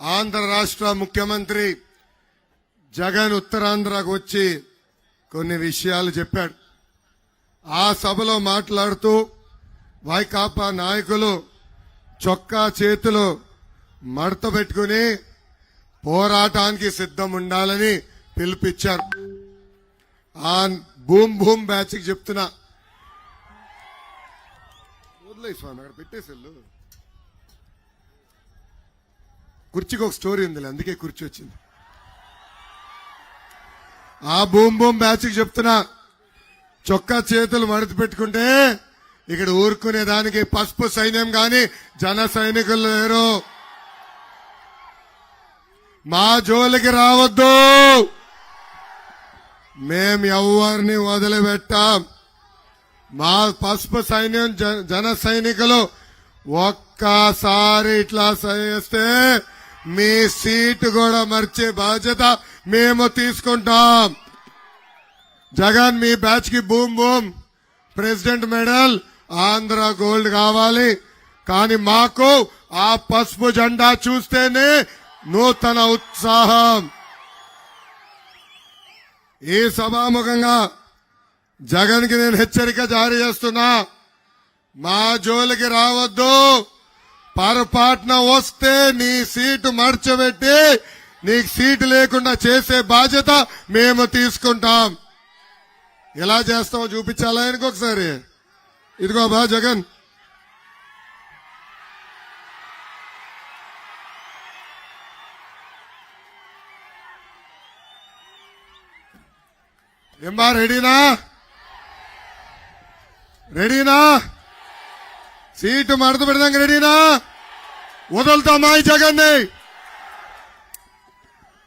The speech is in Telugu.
ఆంధ్ర రాష్ట్ర ముఖ్యమంత్రి జగన్ ఉత్తరాంధ్రకు వచ్చి కొన్ని విషయాలు చెప్పాడు. ఆ సభలో మాట్లాడుతూ వైకాపా నాయకులు చొక్కా చేతులు మడత పెట్టుకుని పోరాటానికి సిద్ధం ఉండాలని పిలుపిచ్చారు ఆ భూమ్ భూమ్ బ్యాచ్కి చెప్తున్నా. వదిలేయ్ స్వామి అక్కడ పెట్టేసెళ్ళు. కుర్చీకి ఒక స్టోరీ ఉంది అందుకే కుర్చీ వచ్చింది. ఆ బూమ్ బూమ్ బ్యాచ్కి చెప్తున్నా చొక్కా చేతులు మడత పెట్టుకుంటే ఇక్కడ ఊరుకునే దానికి పసుపు సైన్యం గాని జన సైనికులు లేరు. మా జోలికి రావద్దు. మేం ఎవరిని వదిలిపెట్టాం. మా పసుపు సైన్యం జన సైనికులు ఒక్కసారి ఇట్లా చేస్తే మీ సీటు కూడా మర్చే బాధ్యత మేము తీసుకుంటాం. జగన్ మీ బ్యాచ్కి boom boom. President medal Andhra gold కావాలి. కానీ మాకు ఆ పసుపు జెండా చూస్తేనే నూతన ఉత్సాహం. ఈ సభాముఖంగా జగన్కి నేను హెచ్చరిక జారీ చేస్తున్నా. మా జోలికి రావద్దు. పొరపాటున వస్తే నీ సీటు మర్చబెట్టి నీకు సీటు లేకుండా చేసే బాధ్యత మేము తీసుకుంటాం. ఎలా చేస్తామో చూపించాలా ఆయనకు ఒకసారి? ఇదిగో బా జగన్. ఏం బా రెడీనా? రెడీనా? సీటు మడత పెడదాం రెడీనా? వదులుతామా ఈ జగన్ని.